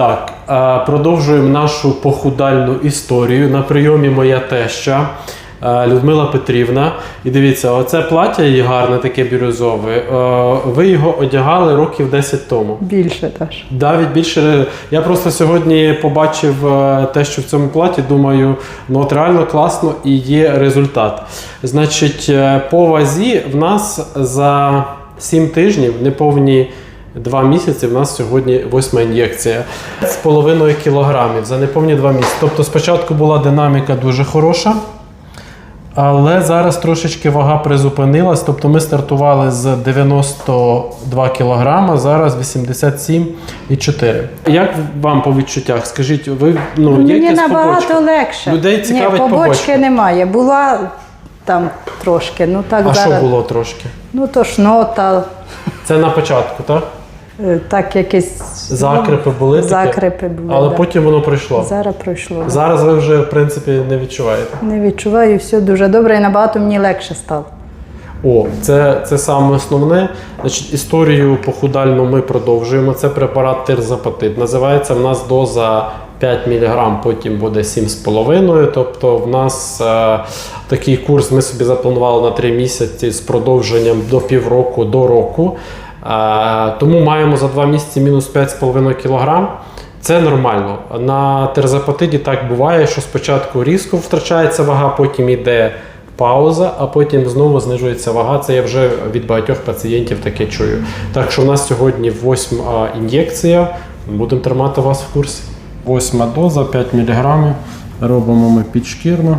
Так, е, продовжуємо нашу похудальну історію. На прийомі моя теща е, Людмила Петрівна. І дивіться, оце плаття її гарне, таке бірюзове. Е, Ви його одягали років 10 тому. Більше теж. Навіть більше. Я просто сьогодні побачив те, що в цьому платі, думаю, ну от реально класно і є результат. Значить, по вазі в нас за 7 тижнів, неповні 2 місяці, в нас сьогодні восьма ін'єкція з половиною кілограмів за неповні 2 місяці. Тобто спочатку була динаміка дуже хороша. Але зараз трошечки вага призупинилась. Тобто ми стартували з 92 кг, зараз 87,4. Як вам по відчуттях? Скажіть, ви ну, є Мені набагато побочка? легше. Людей цікавить Ні, побочки побочка. немає. Була там трошки, ну так А зараз. що було трошки? Ну тошнота, Це на початку, так? Е, так якісь Закрипи були такі? були. Але да. потім воно пройшло. Зараз пройшло. Зараз ви вже, в принципі, не відчуваєте. Не відчуваю, все дуже добре і набагато мені легше стало. О, це, це саме основне. Значить, історію похудальну ми продовжуємо. Це препарат тирзапатит. Називається в нас доза 5 мг, потім буде 7,5. Тобто, в нас е, такий курс ми собі запланували на 3 місяці з продовженням до півроку до року. Тому маємо за 2 місяці мінус 5,5 кг. Це нормально. На терзапатиді так буває, що спочатку різко втрачається вага, потім йде пауза, а потім знову знижується вага. Це я вже від багатьох пацієнтів таке чую. Так що в нас сьогодні восьма ін'єкція. Будемо тримати вас в курсі. Восьма доза, 5 мг. Робимо ми підшкірно.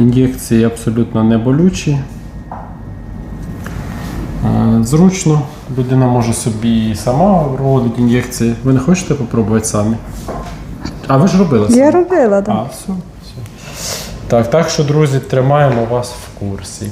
Ін'єкції абсолютно не болючі. Е, Зручно, людина може собі сама проводити ін'єкції. Ви не хочете попробувати самі? А ви ж робили самі? Я робила, так. А, все, все. Так, так що, друзі, тримаємо вас в курсі.